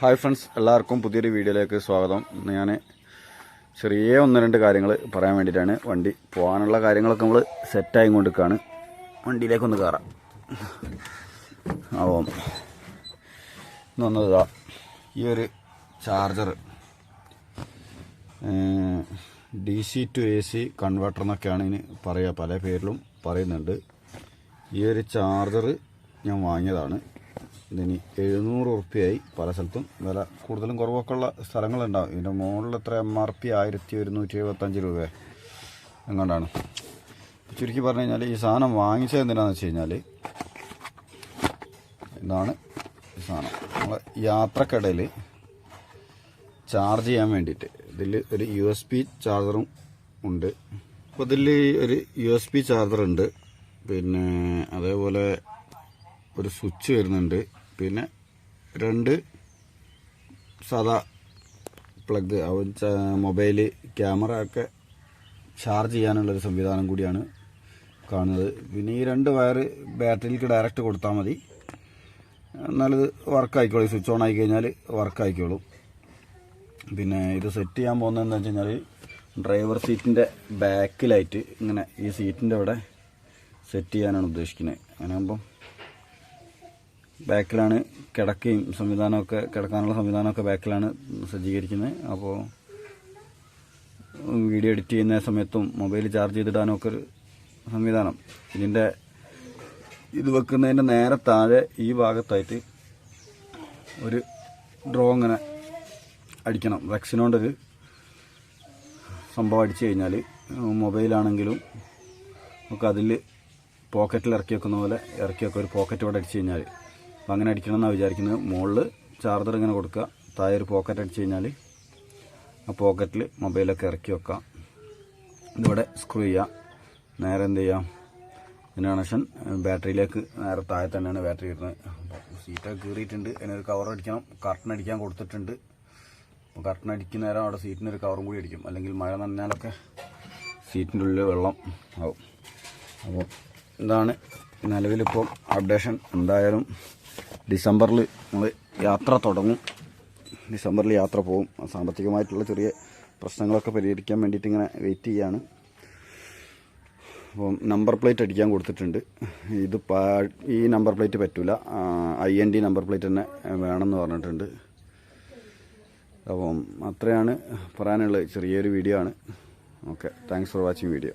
Hi friends എല്ലാവർക്കും പുതിയൊരു വീഡിയോയിലേക്ക് സ്വാഗതം. ഞാൻ ചെറിയ ഒന്ന് രണ്ട് കാര്യങ്ങൾ പറയാൻ വേണ്ടിയിട്ടാണ്. വണ്ടി പോകാനുള്ള കാര്യങ്ങളൊക്കെ നമ്മൾ സെറ്റായി കൊണ്ടിരിക്കുകയാണ് വണ്ടിയിലേക്കൊന്ന് കയറാം അപ്പം ഇന്ന് വന്നത് ഈ ഒരു charger D C to A C converter എന്നൊക്കെയാണ് ഇതിന് പറയുക പല പേരിലും പറയുന്നുണ്ട്. ഈ ഒരു ചാർജർ ഞാൻ വാങ്ങിയതാണ്. ഇതിന് എഴുന്നൂറ് ഉറുപ്പ്യായി പല സ്ഥലത്തും. വില കൂടുതലും കുറവൊക്കെ ഉള്ള സ്ഥലങ്ങളുണ്ടാവും. ഇതിന്റെ മുകളിൽ എത്ര എം ആർ പി ആയിരത്തി ഒരുന്നൂറ്റി എഴുപത്തഞ്ച് രൂപ. എങ്ങാണ്ടാണ്. ചുരുക്കി പറഞ്ഞു കഴിഞ്ഞാൽ ഈ സാധനം വാങ്ങിച്ചത് എന്തിനാന്ന് വെച്ച് കഴിഞ്ഞാൽ ഇതാണ് ഈ സാധനം. നമ്മൾ യാത്രക്കിടയിൽ ചാർജ് ചെയ്യാൻ വേണ്ടിയിട്ട്. ഇതിൽ ഒരു യു എസ് പി ചാർജറും ഉണ്ട്. അപ്പോൾ ഇതിൽ ഒരു യു എസ് പി ചാർജറുണ്ട്. പിന്നെ അതേപോലെ ഒരു സ്വിച്ച് വരുന്നുണ്ട്. പിന്നെ രണ്ട് സാധാ പ്ലഗ് മൊബൈൽ ക്യാമറ ഒക്കെ ചാർജ് ചെയ്യാനുള്ളൊരു സംവിധാനം കൂടിയാണ് കാണുന്നത്. പിന്നെ ഈ രണ്ട് വയർ ബാറ്ററിയിലേക്ക് ഡയറക്റ്റ് കൊടുത്താൽ മതി. എന്നാലത് വർക്ക് ആയിക്കോളും സ്വിച്ച് ഓൺ ആയി കഴിഞ്ഞാൽ വർക്ക് ആയിക്കോളും പിന്നെ ഇത് സെറ്റ് ചെയ്യാൻ പോകുന്നത് എന്താ വെച്ച് കഴിഞ്ഞാൽ ഡ്രൈവർ സീറ്റിന്റെ ബാക്കിലായിട്ട് ഇങ്ങനെ ഈ സീറ്റിന്റെ അവിടെ സെറ്റ് ചെയ്യാനാണ് ഉദ്ദേശിക്കുന്നത്. അങ്ങനെ ആകുമ്പം ബാക്കിലാണ് കിടക്കുകയും സംവിധാനമൊക്കെ കിടക്കാനുള്ള സംവിധാനമൊക്കെ ബാക്കിലാണ് സജ്ജീകരിക്കുന്നത്. അപ്പോൾ വീഡിയോ എഡിറ്റ് ചെയ്യുന്ന സമയത്തും മൊബൈൽ ചാർജ് ചെയ്തിടാനൊക്കെ ഒരു സംവിധാനം. ഇതിന്റെ ഇത് വെക്കുന്നതിന്റെ നേരെ താഴെ ഈ ഭാഗത്തായിട്ട് ഒരു ഡ്രോ ഇങ്ങനെ അടിക്കണം. വെക്സിനോണ്ടൊരു സംഭവം അടിച്ചു കഴിഞ്ഞാൽ മൊബൈലാണെങ്കിലും ഒക്കെ അതിൽ പോക്കറ്റിൽ ഇറക്കി വെക്കുന്ന പോലെ ഇറക്കി വെക്കുക ഒരു പോക്കറ്റ് ഇവിടെ അടിച്ചു കഴിഞ്ഞാൽ അപ്പം അങ്ങനെ അടിക്കണം എന്നാണ് വിചാരിക്കുന്നത്. മുകളിൽ ചാർജർ ഇങ്ങനെ കൊടുക്കുക. താഴെ ഒരു പോക്കറ്റ് അടിച്ചു കഴിഞ്ഞാൽ ആ പോക്കറ്റിൽ മൊബൈലൊക്കെ ഇറക്കി വെക്കാം. ഇതിവിടെ സ്ക്രൂ ചെയ്യാം. നേരെ എന്ത് ചെയ്യാം? ഇതിന്റെ കണക്ഷൻ ബാറ്ററിയിലേക്ക് നേരെ താഴെ തന്നെയാണ് ബാറ്ററി വരുന്നത്. അപ്പോൾ സീറ്റൊക്കെ കീറിയിട്ടുണ്ട്. അതിനൊരു കവർ അടിക്കണം. കർട്ടൻ അടിക്കാൻ കൊടുത്തിട്ടുണ്ട്. അപ്പോൾ കർട്ടൻ അടിക്കുന്ന നേരം അവിടെ സീറ്റിന് ഒരു കവറും കൂടി അടിക്കും. അല്ലെങ്കിൽ മഴ നനഞ്ഞാലൊക്കെ സീറ്റിന്റെ ഉള്ളിൽ വെള്ളം ആവും. അപ്പോൾ ഇതാണ് നിലവിലിപ്പോൾ അപ്ഡേഷൻ എന്തായാലും ഡിസംബറിൽ നമ്മൾ യാത്ര തുടങ്ങും. ഡിസംബറിൽ യാത്ര പോകും സാമ്പത്തികമായിട്ടുള്ള ചെറിയ പ്രശ്നങ്ങളൊക്കെ പരിഹരിക്കാൻ വേണ്ടിയിട്ട് ഇങ്ങനെ വെയിറ്റ് ചെയ്യാണ്. അപ്പം നമ്പർ പ്ലേറ്റ് അടിക്കാൻ കൊടുത്തിട്ടുണ്ട്. ഇത് ഈ നമ്പർ പ്ലേറ്റ് പറ്റില്ല I N D number plate തന്നെ വേണമെന്ന് പറഞ്ഞിട്ടുണ്ട്. അപ്പം അത്രയാണ് പറയാനുള്ളത്. ചെറിയൊരു വീഡിയോ ആണ്. Okay thanks for watching video